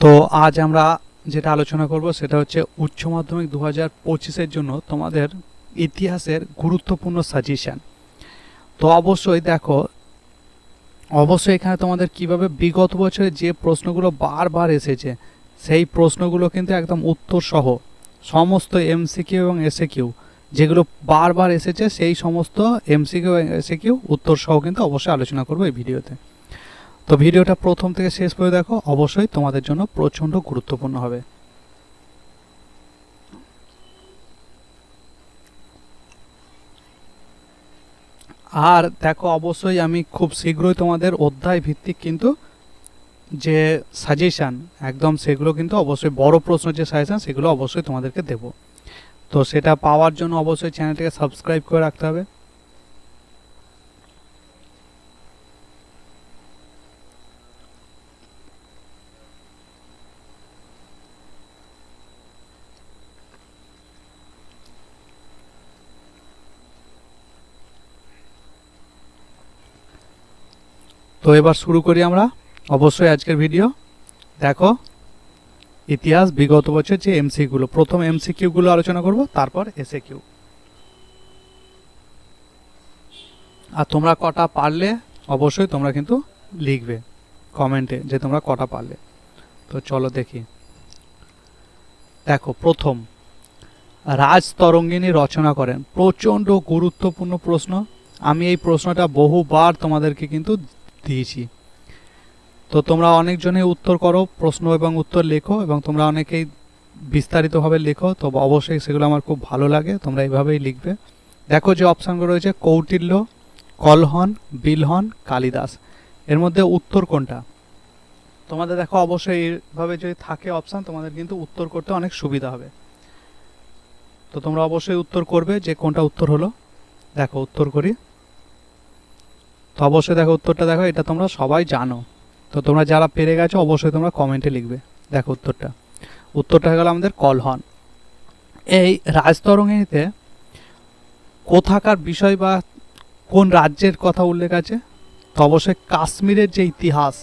তো আজ আমরা যেটা আলোচনা করব সেটা হচ্ছে উচ্চ মাধ্যমিক দু হাজার পঁচিশের জন্য তোমাদের ইতিহাসের গুরুত্বপূর্ণ সাজেশন তো অবশ্যই দেখো, অবশ্যই এখানে তোমাদের কীভাবে বিগত বছরে যে প্রশ্নগুলো বারবার এসেছে, সেই প্রশ্নগুলো কিন্তু একদম উত্তর সহ সমস্ত এমসিকিউ এবং এসএকিউ যেগুলো বারবার এসেছে, সেই সমস্ত এমসিকিউ এবং এসএকিউ উত্তর সহ কিন্তু অবশ্যই আলোচনা করব এই ভিডিওতে। তো ভিডিওটা প্রথম থেকে শেষ করে দেখো, অবশ্যই তোমাদের জন্য প্রচণ্ড গুরুত্বপূর্ণ হবে। আর দেখো, অবশ্যই আমি খুব শীঘ্রই তোমাদের অধ্যায় ভিত্তিক কিন্তু যে সাজেশান একদম সেগুলো কিন্তু অবশ্যই, বড় প্রশ্ন যে সাজেশান সেগুলো অবশ্যই তোমাদেরকে দেব। তো সেটা পাওয়ার জন্য অবশ্যই চ্যানেলটাকে সাবস্ক্রাইব করে রাখতে হবে। তো এবার শুরু করি আমরা। অবশ্যই আজকের ভিডিও। দেখো, ইতিহাস, বিগত বছর যে এমসিকিউগুলো। প্রথম এমসিকিউগুলো আলোচনা করব, তারপর এসএ কিউ আর তোমরা কটা পারলে, অবশ্যই তোমরা কিন্তু লিখবে কমেন্টে যে তোমরা কটা পারলে। তো চলো দেখি। দেখো, প্রথম। রাজ তরঙ্গিনী রচনা করেন। প্রচণ্ড গুরুত্বপূর্ণ প্রশ্ন। আমি এই প্রশ্নটা বহুবার তোমাদেরকে কিন্তু দিয়েছি। তো তোমরা অনেকজনই উত্তর করো, প্রশ্ন এবং উত্তর লেখো এবং তোমরা অনেকেই বিস্তারিতভাবে লেখো, তো অবশ্যই সেগুলো আমার খুব ভালো লাগে, তোমরা এইভাবেই লিখবে। দেখো যে অপশানগুলো রয়েছে, কৌটিল্য, কলহন, বিলহন, কালিদাস। এর মধ্যে উত্তর কোনটা? তোমাদের দেখো অবশ্যই এইভাবে যদি থাকে অপশান, তোমাদের কিন্তু উত্তর করতে অনেক সুবিধা হবে। তো তোমরা অবশ্যই উত্তর করবে যে কোনটা উত্তর হলো। দেখো, উত্তর করি। তো অবশ্যই দেখো উত্তরটা দেখো, এটা তোমরা সবাই জানো। তো তোমরা যারা পেরে গেছো, অবশ্যই তোমরা কমেন্টে লিখবে। দেখো উত্তরটা। উত্তরটা হয়ে গেল আমাদের কলহন। এই রাজতরঙ্গিনীতে কোথাকার বিষয় বা কোন রাজ্যের কথা উল্লেখ আছে? তো অবশ্যই কাশ্মীরের যে ইতিহাস,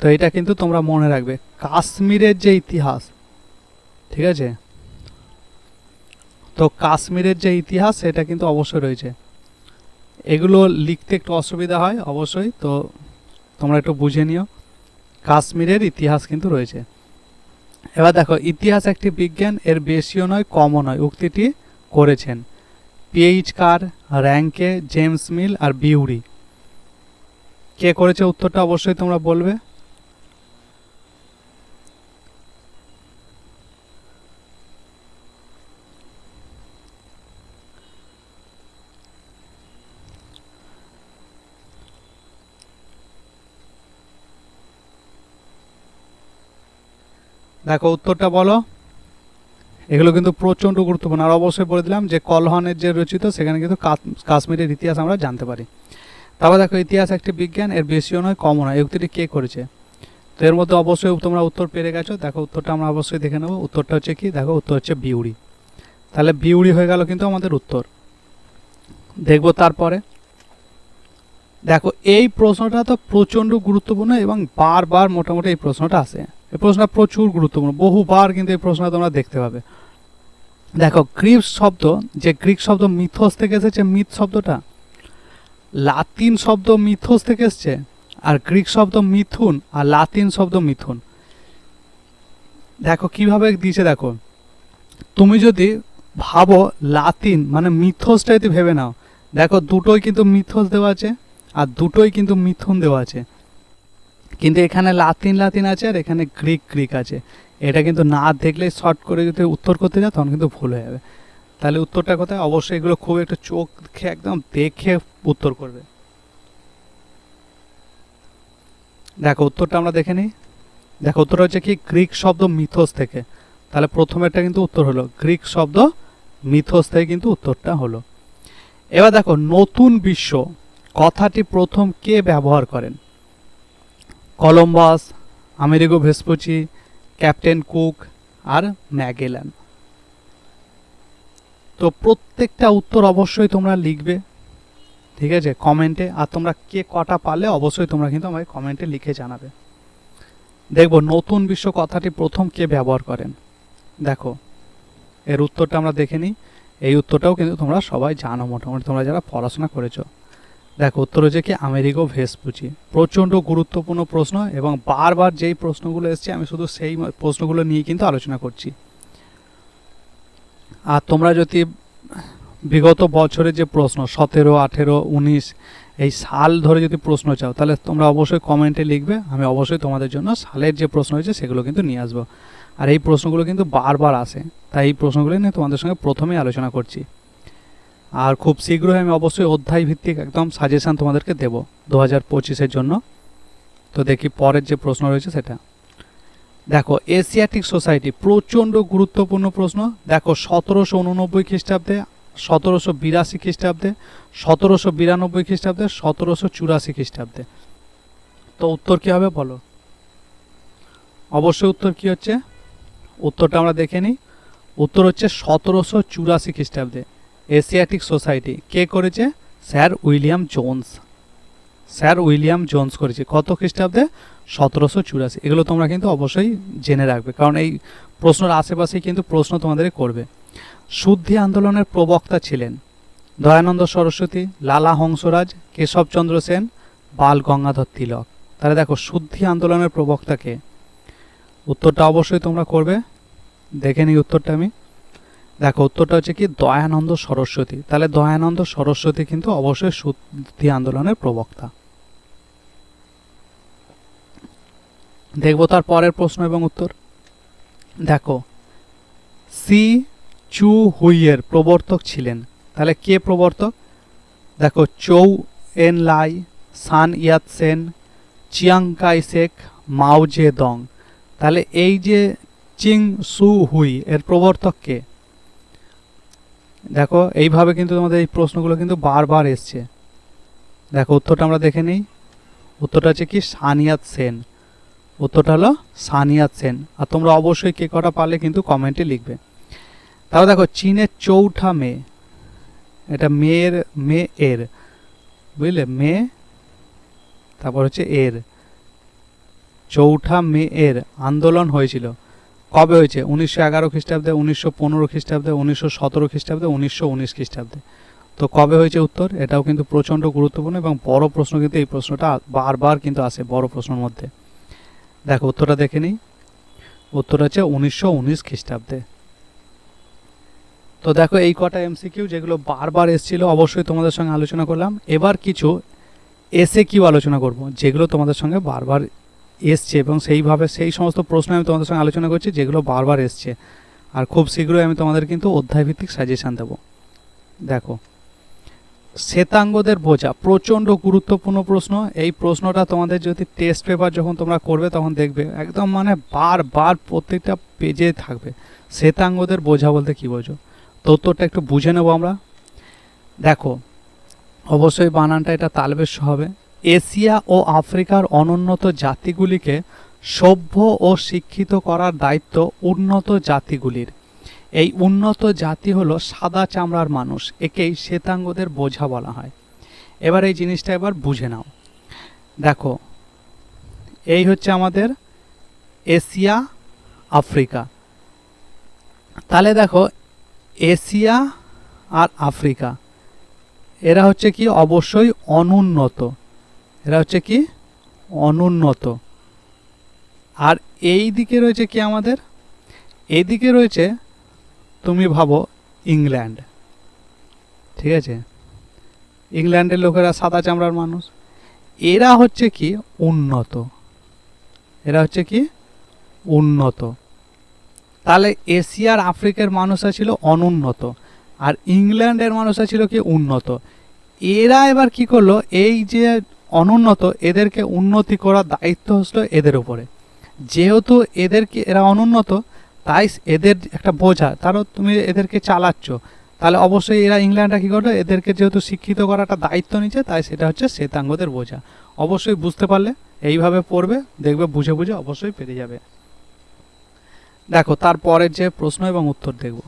তো এটা কিন্তু তোমরা মনে রাখবে। কাশ্মীরের যে ইতিহাস, ঠিক আছে? তো কাশ্মীরের যে ইতিহাস, সেটা কিন্তু অবশ্যই রয়েছে। এগুলো লিখতে একটু অসুবিধা হয়, অবশ্যই। তো তোমরা একটু বুঝে নিও। কাশ্মীরের ইতিহাস কিন্তু রয়েছে। এবার দেখো, ইতিহাস একটি বিজ্ঞান, এর বেশিও নয়, কমও নয়। উক্তিটি করেছেন। পিএইচ কার, র্যাঙ্কে, জেমস মিল আর বিউরি। কে করেছে উত্তরটা অবশ্যই তোমরা বলবে। দেখো উত্তরটা বলো। এগুলো কিন্তু প্রচণ্ড গুরুত্বপূর্ণ। আর অবশ্যই বলে দিলাম যে কলহনের যে রচিত, সেখানে কিন্তু কাশ্মীরের ইতিহাস আমরা জানতে পারি। তারপর দেখো, ইতিহাস একটি বিজ্ঞান, এর বেশিও নয়, কমও নয়। উক্তিটি কে করেছে? তো এর মধ্যে অবশ্যই তোমরা উত্তর পেরে গেছো। দেখো, উত্তরটা আমরা অবশ্যই দেখে নেব। উত্তরটা হচ্ছে কি? দেখো, উত্তর হচ্ছে বিউড়ি। তাহলে বিউড়ি হয়ে গেল কিন্তু আমাদের উত্তর। দেখব তারপরে। দেখো, এই প্রশ্নটা তো প্রচণ্ড গুরুত্বপূর্ণ এবং বারবার মোটামুটি এই প্রশ্নটা আসে। এই প্রশ্নটা প্রচুর গুরুত্বপূর্ণ। বহুবার কিন্তু এই প্রশ্নটা তোমরা দেখতে পাবে। দেখো, গ্রিক শব্দ, যে গ্রিক শব্দ মিথোস থেকে এসেছে মিথ শব্দটা? লাতিন শব্দ মিথোস থেকে এসছে, আর গ্রিক শব্দ মিথুন, আর লাতিন শব্দ মিথুন। দেখো, কীভাবে দিয়েছে দেখো। তুমি যদি ভাবো লাতিন মানে মিথোসটা যদি ভেবে নাও, দেখো দুটোই কিন্তু মিথোস দেওয়া আছে, আর দুটোই কিন্তু মিথুন দেওয়া আছে। কিন্তু এখানে লাতিন লাতিন আছে আর এখানে গ্রিক গ্রিক আছে। এটা কিন্তু না দেখলে শর্ট করে যদি উত্তর করতে যাও, তখন কিন্তু ভুল হয়ে যাবে। তাহলে উত্তরটা কোথায়? অবশ্যই এগুলো খুব একটু চোখ একদম দেখে উত্তর করবে। দেখো, উত্তরটা আমরা দেখে নিই। দেখো, উত্তরটা হচ্ছে কি? গ্রিক শব্দ মিথোস থেকে। তাহলে প্রথমেরটা কিন্তু উত্তর হলো। গ্রিক শব্দ মিথোস থেকে কিন্তু উত্তরটা হলো। এবার দেখো, নতুন বিশ্ব কথাটি প্রথম কে ব্যবহার করেন? Columbus, Amerigo Vespucci, captain Cook আর ম্যাগেলান। তো প্রত্যেকটা উত্তর অবশ্যই তোমরা লিখবে, ঠিক আছে? কমেন্টে, আর তোমরা কে কটা পারলে অবশ্যই তোমরা কিন্তু আমাকে কমেন্টে লিখে জানাবে। দেখব নতুন বিশ্ব কথাটি প্রথম কে ব্যবহার করেন। দেখো, এর উত্তরটা আমরা দেখে নিই। এই উত্তরটাও কিন্তু তোমরা সবাই জানো মোটামুটি, তোমরা যারা পড়াশোনা করেছ। দেখো, উত্তর হচ্ছে কি, আমেরিকো ভেসপুচি। প্রচণ্ড গুরুত্বপূর্ণ প্রশ্ন এবং বারবার যেই প্রশ্নগুলো এসছে, আমি শুধু সেই প্রশ্নগুলো নিয়ে কিন্তু আলোচনা করছি। আর তোমরা যদি বিগত বছরের যে প্রশ্ন, সতেরো, আঠেরো, উনিশ, এই সাল ধরে যদি প্রশ্ন চাও, তাহলে তোমরা অবশ্যই কমেন্টে লিখবে, আমি অবশ্যই তোমাদের জন্য সালের যে প্রশ্ন হয়েছে, সেগুলো কিন্তু নিয়ে আসব। আর এই প্রশ্নগুলো কিন্তু বারবার আসে, তাই এই প্রশ্নগুলো নিয়ে তোমাদের সঙ্গে প্রথমেই আলোচনা করছি। আর খুব শীঘ্রই আমি অবশ্যই অধ্যায় ভিত্তিক একদম সাজেশান তোমাদেরকে দেব দু হাজার পঁচিশের জন্য। তো দেখি পরের যে প্রশ্ন রয়েছে সেটা। দেখো এশিয়াটিক সোসাইটি প্রচণ্ড গুরুত্বপূর্ণ প্রশ্ন। দেখো, সতেরোশো উননব্বই খ্রিস্টাব্দে, সতেরোশো বিরাশি খ্রিস্টাব্দে, সতেরোশো বিরানব্বই খ্রিস্টাব্দে, সতেরোশো চুরাশি খ্রিস্টাব্দে। তো উত্তর কী হবে বলো? অবশ্যই উত্তর কি হচ্ছে? উত্তরটা আমরা দেখে নিই। উত্তর হচ্ছে সতেরোশো চুরাশি খ্রিস্টাব্দে। এশিয়াটিক সোসাইটি কে করেছে? Sir William Jones sir William Jones করেছে। কত খ্রিস্টাব্দে? সতেরোশো চুরাশি। এগুলো তোমরা কিন্তু অবশ্যই জেনে রাখবে। কারণ এই প্রশ্নের আশেপাশেই কিন্তু প্রশ্ন তোমাদের করবে। শুদ্ধি আন্দোলনের প্রবক্তা ছিলেন দয়ানন্দ সরস্বতী, লালা হংসরাজ কেশবচন্দ্র সেন, বাল গঙ্গাধর তিলক। তাহলে দেখো, শুদ্ধি আন্দোলনের প্রবক্তাকে উত্তরটা অবশ্যই তোমরা করবে। দেখে নিই উত্তরটা আমি। দেখো, উত্তরটা হচ্ছে কি, দয়ানন্দ সরস্বতী। তাহলে দয়ানন্দ সরস্বতী কিন্তু অবশ্যই শুদ্ধি আন্দোলনের প্রবক্তা। দেখব তার পরের প্রশ্ন এবং উত্তর। দেখো, সি চু হুইয়ের প্রবর্তক ছিলেন। তাহলে কে প্রবর্তক? দেখো, চৌ এন লাই, সান ইয়াত সেন চিয়াংকাই শেখ মাও জে দং। তাহলে এই যে চিং সু হুই, এর প্রবর্তক কে? দেখো, এইভাবে কিন্তু তোমাদের এই প্রশ্নগুলো কিন্তু বারবার এসছে। দেখো, উত্তরটা আমরা দেখে নিই। উত্তরটা হচ্ছে কি, সানিয়াত সেন। উত্তরটা হলো সানিয়াত সেন। আর তোমরা অবশ্যই কে কটা পারলে কিন্তু কমেন্টে লিখবে। তারপর দেখো, চীনের চৌঠা মে এটা মেয়ের মে এর, বুঝলে? মে তারপর হচ্ছে এর। চৌঠা মে এর আন্দোলন হয়েছিল। কবে হয়েছে? উনিশশো এগারো খ্রিস্টাব্দে, উনিশশো পনেরো খ্রিস্টাব্দে, উনিশশো সতেরো খ্রিস্টাব্দে, উনিশশো উনিশ খ্রিস্টাব্দে। তো কবে হয়েছে উত্তর? এটাও কিন্তু প্রচণ্ড গুরুত্বপূর্ণ এবং বড় প্রশ্ন কিন্তু এই প্রশ্নটা বারবার কিন্তু আসে বড় প্রশ্নের মধ্যে। দেখো, উত্তরটা দেখে নিই। উত্তর হচ্ছে উনিশশো উনিশ খ্রিস্টাব্দে। তো দেখো, এই কটা এমসিকিউ যেগুলো বারবার এসেছিল, অবশ্যই তোমাদের সঙ্গে আলোচনা করলাম। এবার কিছু এসে কিউ আলোচনা করব, যেগুলো তোমাদের সঙ্গে বারবার এসছে এবং সেইভাবে সেই সমস্ত প্রশ্ন আমি তোমাদের সঙ্গে আলোচনা করছি, যেগুলো বারবার এসছে। আর খুব শীঘ্রই আমি তোমাদের কিন্তু অধ্যায়ভিত্তিক সাজেশান দেব। দেখো, শ্বেতাঙ্গদের বোঝা, প্রচণ্ড গুরুত্বপূর্ণ প্রশ্ন। এই প্রশ্নটা তোমাদের যদি টেস্ট পেপার যখন তোমরা করবে, তখন দেখবে একদম মানে বারবার প্রত্যেকটা পেজে থাকবে। শ্বেতাঙ্গদের বোঝা বলতে কী বোঝো? তো উত্তরটা একটু বুঝে নেব আমরা। দেখো, অবশ্যই বানানটা এটা তালবেশ হবে। এশিয়া ও আফ্রিকার অনুন্নত জাতিগুলিকে সভ্য ও শিক্ষিত করার দায়িত্ব উন্নত জাতিগুলির। এই উন্নত জাতি হলো সাদা চামড়ার মানুষ, একেই শ্বেতাঙ্গদের বোঝা বলা হয়। এবার এই জিনিসটা এবার বুঝে নাও। দেখো, এই হচ্ছে আমাদের এশিয়া, আফ্রিকা। তাহলে দেখো, এশিয়া আর আফ্রিকা, এরা হচ্ছে কি? অবশ্যই অনুন্নত। এরা হচ্ছে কি? অনুন্নত। আর এই দিকে রয়েছে কি আমাদের? এদিকে রয়েছে, তুমি ভাবো, ইংল্যান্ড। ঠিক আছে? ইংল্যান্ডের লোকেরা সাদা চামড়ার মানুষ। এরা হচ্ছে কি? উন্নত। এরা হচ্ছে কি? উন্নত। তাহলে এশিয়ার আফ্রিকার মানুষরা ছিল অনুন্নত। আর ইংল্যান্ডের মানুষরা ছিল কি? উন্নত। এরা এবার কি করল? এই যে অনুন্নত এদেরকে উন্নতি করার দায়িত্ব হচ্ছিল এদের উপরে। যেহেতু এদেরকে এরা অনুন্নত, তাই এদের একটা বোঝা, তারও তুমি এদেরকে চালাচ্ছ। তাহলে অবশ্যই এরা ইংল্যান্ডরা কী করল এদেরকে যেহেতু শিক্ষিত করার একটা দায়িত্ব নিচ্ছে তাই সেটা হচ্ছে শ্বেতাঙ্গদের বোঝা। অবশ্যই বুঝতে পারলে এইভাবে পড়বে, দেখবে, বুঝে বুঝে অবশ্যই পেরে যাবে। দেখো, তারপরের যে প্রশ্ন এবং উত্তর দেখব।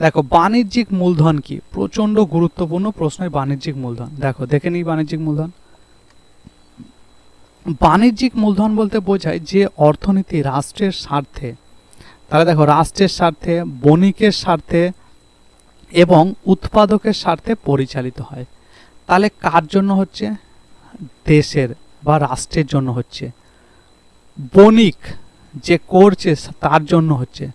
দেখো, বাণিজ্যিক মূলধন কি? প্রচণ্ড গুরুত্বপূর্ণ প্রশ্ন বাণিজ্যিক মূলধন। দেখো, দেখে নিই বাণিজ্যিক মূলধন। বাণিজ্যিক মূলধন বলতে বোঝায় যে অর্থনীতি রাষ্ট্রের স্বার্থে। তাহলে দেখো, রাষ্ট্রের স্বার্থে, বণিকের স্বার্থে এবং উৎপাদকের স্বার্থে পরিচালিত হয়। তাহলে কার জন্য হচ্ছে? দেশের বা রাষ্ট্রের জন্য হচ্ছে। বণিক যে করছে, তার জন্য হচ্ছে।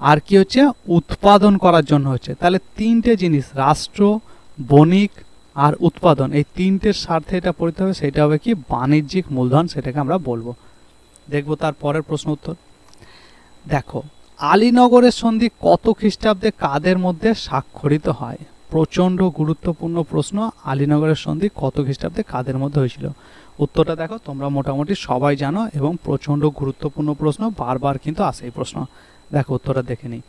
আর কি হচ্ছে? উৎপাদন করার জন্য হচ্ছে। তাহলে তিনটে জিনিস, রাষ্ট্র, বণিক আর উৎপাদন। এই তিনটের স্বার্থে এটা পড়তে হবে, সেটা হবে কি? বাণিজ্যিক মূলধন, সেটাকে আমরা বলব। দেখব তার পরের প্রশ্ন উত্তর। দেখো, আলীনগরের সন্ধি কত খ্রিস্টাব্দে কাদের মধ্যে স্বাক্ষরিত হয়? প্রচণ্ড গুরুত্বপূর্ণ প্রশ্ন, আলীনগরের সন্ধি কত খ্রিস্টাব্দে কাদের মধ্যে হয়েছিল? উত্তরটা দেখো, তোমরা মোটামুটি সবাই জানো এবং প্রচণ্ড গুরুত্বপূর্ণ প্রশ্ন, বারবার কিন্তু আসে এই প্রশ্ন। দেখো উত্তরটা দেখে নিই।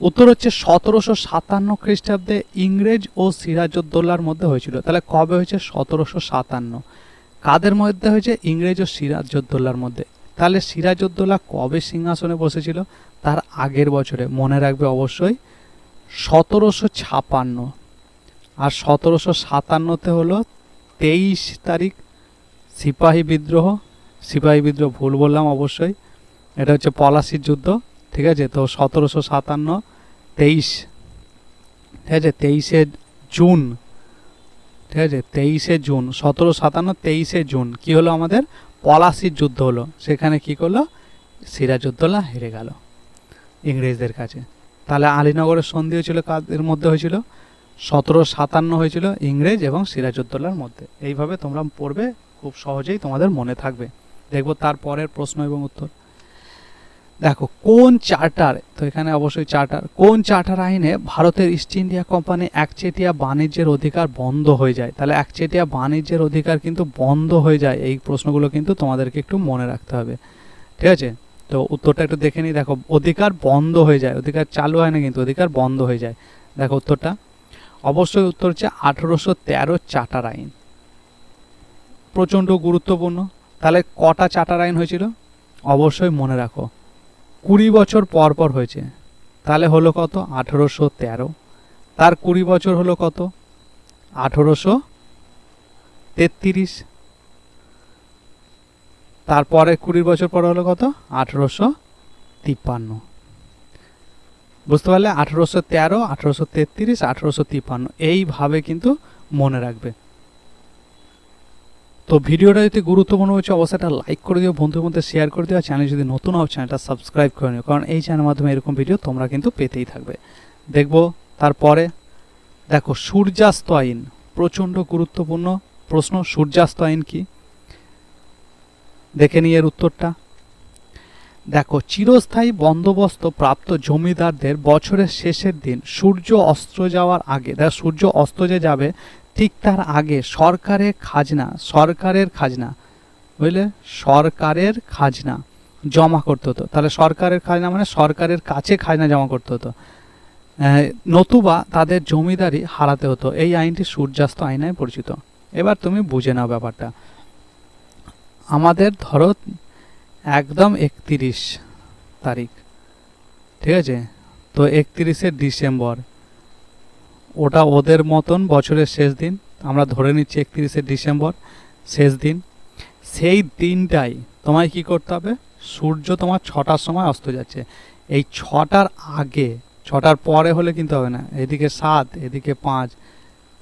উত্তর হচ্ছে সতেরোশো সাতান্ন খ্রিস্টাব্দে ইংরেজ ও সিরাজউদ্দৌলার মধ্যে হয়েছিল। তাহলে কবে হয়েছে সতেরোশো সাতান্ন? কাদের মধ্যে হয়েছে? ইংরেজ ও সিরাজউদ্দৌলার মধ্যে। তাহলে সিরাজউদ্দৌলা কবে সিংহাসনে বসেছিল? তার আগের বছরে। মনে রাখবে অবশ্যই সতেরোশো ছাপান্ন। আর সতেরোশো সাতান্নতে হলো তেইশ তারিখ সিপাহী বিদ্রোহ। সিপাহী বিদ্রোহ ভুল বললাম অবশ্যই। এটা হচ্ছে পলাশির যুদ্ধ। ঠিক আছে? তো সতেরোশো সাতান্ন, তেইশ, ঠিক আছে? তেইশে জুন, ঠিক আছে? তেইশে জুন সতেরো সাতান্ন, তেইশে জুন। কি হলো আমাদের? পলাশির যুদ্ধ হলো। সেখানে কি করল? সিরাজউদ্দৌলা হেরে গেল ইংরেজদের কাছে। তাহলে আলীনগরের সন্ধি হয়েছিল কাদের মধ্যে হয়েছিল? সতেরো সাতান্ন হয়েছিল ইংরেজ এবং সিরাজউদ্দৌলার মধ্যে। এইভাবে তোমরা পড়বে, খুব সহজেই তোমাদের মনে থাকবে। দেখব তারপরের প্রশ্ন এবং উত্তর। দেখো, কোন চার্টার, তো এখানে অবশ্যই চার্টার, কোন চার্টার আইনে ভারতের ইস্ট ইন্ডিয়া কোম্পানি একচেটিয়া বাণিজ্যের অধিকার বন্ধ হয়ে যায়? তাহলে একচেটিয়া বাণিজ্যের অধিকার কিন্তু বন্ধ হয়ে যায়, এই প্রশ্নগুলো কিন্তু তোমাদেরকে একটু মনে রাখতে হবে। ঠিক আছে? তো উত্তরটা একটু দেখে নিই, দেখো, অধিকার বন্ধ হয়ে যায়, অধিকার চালু হয় না কিন্তু অধিকার বন্ধ হয়ে যায়। দেখো উত্তরটা। অবশ্যই উত্তর হচ্ছে আঠেরোশো তেরো চার্টার আইন। প্রচণ্ড গুরুত্বপূর্ণ। তাহলে কটা চার্টার আইন হয়েছিল? অবশ্যই মনে রাখো। কুড়ি বছর পর পর হয়েছে। তাহলে হলো কত? আঠেরোশো তেরো। তার কুড়ি বছর হলো কত? আঠেরোশো তেত্রিশ। তারপরে কুড়ি বছর পর হলো কত? আঠেরোশো তিপ্পান্ন। বুঝতে পারলে? আঠেরোশো তেরো, আঠেরোশো তেত্রিশ, আঠেরোশো তিপ্পান্ন। এইভাবে কিন্তু মনে রাখবে। তো ভিডিওটা যদি গুরুত্বপূর্ণ হচ্ছে অবশ্যই একটা লাইক করে দিও বন্ধুর মধ্যে শেয়ার করে দিও চ্যানেল যদি নতুন হও চ্যানেলটা সাবস্ক্রাইব করে নিও, কারণ এই চ্যানেলের মাধ্যমে এরকম ভিডিও তোমরা কিন্তু পেতেই থাকবে। দেখব, তারপরে দেখো, সূর্যাস্ত আইন, প্রচণ্ড গুরুত্বপূর্ণ প্রশ্ন, সূর্যাস্ত আইন কি? দেখে নিয়ে এর উত্তরটা। দেখো, চিরস্থায়ী বন্দোবস্ত প্রাপ্ত জমিদারদের বছরের শেষের দিন সূর্য অস্ত যাওয়ার আগে, দেখো, সূর্য অস্ত যে যাবে ঠিক তার আগে সরকারের খাজনা সরকারের খাজনা, বুঝলে? সরকারের খাজনা জমা করতে হতো। তাহলে সরকারের খাজনা মানে সরকারের কাছে খাজনা জমা করতে হতো। নতুবা তাদের জমিদারি হারাতে হতো। এই আইনটি সূর্যাস্ত আইন নামে পরিচিত। এবার তুমি বুঝে নাও ব্যাপারটা। আমাদের ধরো একদম একত্রিশ তারিখ, ঠিক আছে? তো একত্রিশে ডিসেম্বর। ওটা ওদের মতন বছরের শেষ দিন। আমরা ধরে নিচ্ছি একত্রিশে ডিসেম্বর, শেষ দিন। সেই দিনটাই তোমায় কি করতে হবে? সূর্য তোমার ছটার সময় অস্ত যাচ্ছে। এই ছটার আগে, ছটার পরে হলে কিন্তু হবে না। এদিকে সাত, এদিকে পাঁচ।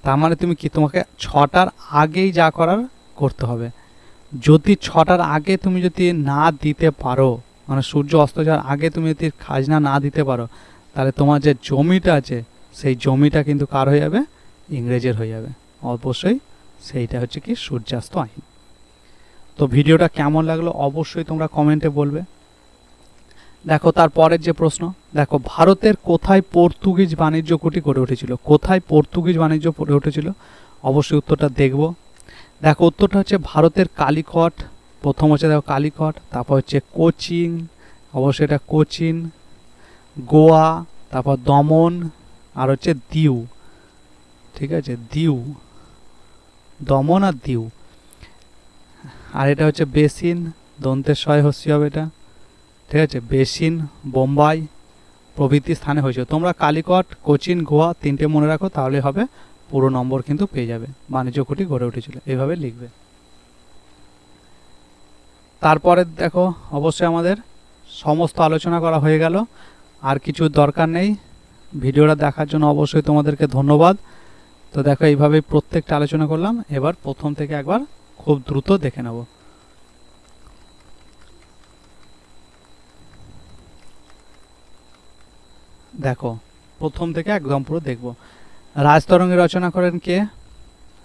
তার মানে তুমি কি, তোমাকে ছটার আগেই যা করার করতে হবে। যদি ছটার আগে তুমি যদি না দিতে পারো মানে সূর্য অস্ত যাওয়ার আগে তুমি যদি খাজনা না দিতে পারো, তাহলে তোমার যে জমিটা আছে সেই জমিটা কিন্তু কার হয়ে যাবে? ইংরেজের হয়ে যাবে। অবশ্যই সেইটা হচ্ছে কি সূর্যাস্ত আইন। তো ভিডিওটা কেমন লাগল অবশ্যই তোমরা কমেন্টে বলবে। দেখো তারপরের যে প্রশ্ন, দেখো, ভারতের কোথায় পর্তুগিজ বাণিজ্য কুটি গড়ে উঠেছিল? কোথায় পর্তুগিজ বাণিজ্য গড়ে উঠেছিল? অবশ্যই উত্তরটা দেখব। দেখো, উত্তরটা হচ্ছে ভারতের কালিকট, প্রথম হচ্ছে দেখো কালিকট, তারপর হচ্ছে কোচিন, অবশ্যই এটা কোচিন, গোয়া, তারপর দমন আর হচ্ছে দিউ, ঠিক আছে? দিউ, দমন আর দিউ। আর এটা হচ্ছে বেসিন দন্তের শয় হস্যি হবে এটা, ঠিক আছে? বেসিন, বোম্বাই প্রভৃতি স্থানে হয়েছে। তোমরা কালিকট, কোচিন গোয়া তিনটে মনে রাখো, তাহলে হবে পুরো নম্বর কিন্তু পেয়ে যাবে। বাণিজ্য কুটি গড়ে উঠেছিল। এইভাবে লিখবে। তারপরে দেখো, অবশ্যই আমাদের সমস্ত আলোচনা করা হয়ে গেল। আর কিছু দরকার নেই। ভিডিওটা দেখার জন্য অবশ্যই তোমাদেরকে ধন্যবাদ। তো দেখো এইভাবে প্রত্যেকটা আলোচনা করলাম। এবার প্রথম থেকে একবার খুব দ্রুত দেখে নেব। দেখো, প্রথম থেকে একদম পুরো দেখব। রাজতরঙ্গী রচনা করেন কে?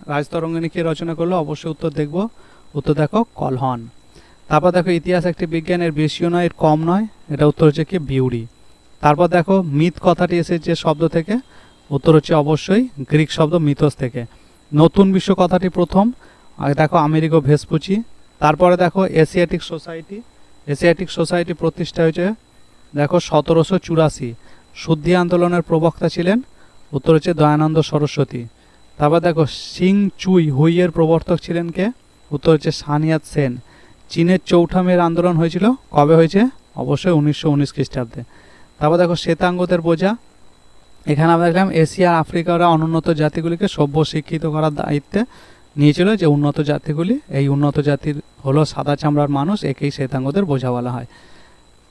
রাজতরঙ্গিনী কে রচনা করল? অবশ্যই উত্তর দেখব। উত্তর দেখো, কলহন। তারপর দেখো, ইতিহাস একটি বিজ্ঞানের বেশিও নয়, এর কম নয়। এটা উত্তর হচ্ছে কি? বিউড়ি তারপর দেখো, মিথ কথাটি এসেছে শব্দ থেকে, উত্তর হচ্ছে অবশ্যই গ্রিক শব্দ মিথস থেকে। নতুন বিশ্ব কথাটি প্রথম দেখো আমেরিকো ভেসপুচি। তারপরে দেখো এশিয়াটিক সোসাইটি এশিয়াটিক সোসাইটি প্রতিষ্ঠা হয়েছে, দেখো সতেরোশো চুরাশি। শুদ্ধি আন্দোলনের প্রবক্তা ছিলেন, উত্তর হচ্ছে দয়ানন্দ সরস্বতী। তারপর দেখো সিং চুই হুইয়ের প্রবর্তক ছিলেন কে? উত্তর হচ্ছে সানিয়াত সেন। চীনের চৌঠামের আন্দোলন হয়েছিল, কবে হয়েছে? অবশ্যই উনিশশো উনিশ খ্রিস্টাব্দে। তারপর দেখো শ্বেতাঙ্গদের বোঝা। এখানে আমরা দেখলাম এশিয়া আফ্রিকারা অনুন্নত জাতিগুলিকে সভ্য শিক্ষিত করার দায়িত্বে নিয়েছিল যে উন্নত জাতিগুলি, এই উন্নত জাতির হলো সাদা চামড়ার মানুষ, একেই শ্বেতাঙ্গদের বোঝা বলা হয়।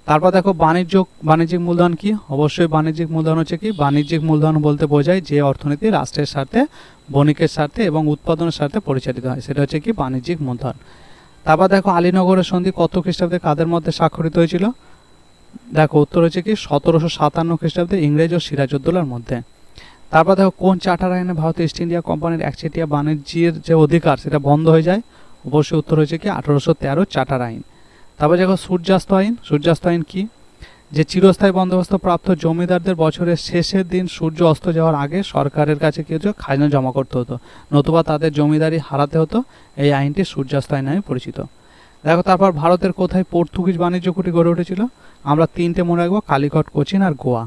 তারপর দেখো বাণিজ্য, বাণিজ্যিক মূলধন কি? অবশ্যই বাণিজ্যিক মূলধন হচ্ছে কি? বাণিজ্যিক মূলধন বলতে বোঝায় যে অর্থনীতি রাষ্ট্রের স্বার্থে, বণিকের স্বার্থে এবং উৎপাদনের স্বার্থে পরিচালিত হয়। সেটা হচ্ছে কি বাণিজ্যিক মূলধন। তারপর দেখো আলীনগরের সন্ধি কত খ্রিস্টাব্দে কাদের মধ্যে স্বাক্ষরিত হয়েছিল? দেখো, উত্তর হচ্ছে কি, সতেরোশো সাতান্ন খ্রিস্টাব্দে ইংরেজ ও সিরাজউদ্দৌলার মধ্যে। তারপর দেখো, কোন চার্টার আইনে ভারতীয় ইস্ট ইন্ডিয়া কোম্পানির একচেটিয়া বাণিজ্যের যে অধিকার, সেটা বন্ধ হয়ে যায়। অবশ্যই উত্তর হয়েছে কি, আঠারোশো তেরো চার্টার আইন তারপর দেখো, সূর্যাস্ত আইন। সূর্যাস্ত আইন কি? যে চিরস্থায়ী বন্দোবস্ত প্রাপ্ত জমিদারদের বছরের শেষের দিন সূর্য অস্ত যাওয়ার আগে সরকারের কাছে কি হতো? খাজনা জমা করতে হতো। নতুবা তাদের জমিদারি হারাতে হতো। এই আইনটি সূর্যাস্ত আইন নামে পরিচিত। দেখো, তারপর ভারতের কোথায় পর্তুগিজ বাণিজ্য কুটি গড়ে উঠেছিল? আমরা তিনটে মনে রাখব, কালীঘট, কোচিন আর গোয়া।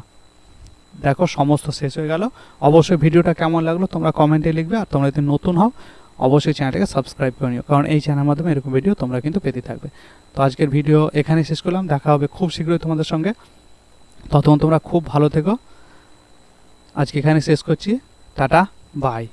দেখো, সমস্ত শেষ হয়ে গেল। অবশ্যই ভিডিওটা কেমন লাগল তোমরা কমেন্টে লিখবে, আর তোমরা যদি নতুন হও, অবশ্যই চ্যানেলটাকে সাবস্ক্রাইব করে নিও, কারণ এই চ্যানেলের মাধ্যমে এরকম ভিডিও তোমরা কিন্তু পেতে থাকবে। তো আজকের ভিডিও এখানে শেষ করলাম, দেখা হবে খুব শীঘ্রই তোমাদের সঙ্গে। ততক্ষণ তোমরা খুব ভালো থেকো। আজকে এখানে শেষ করছি। Tata bye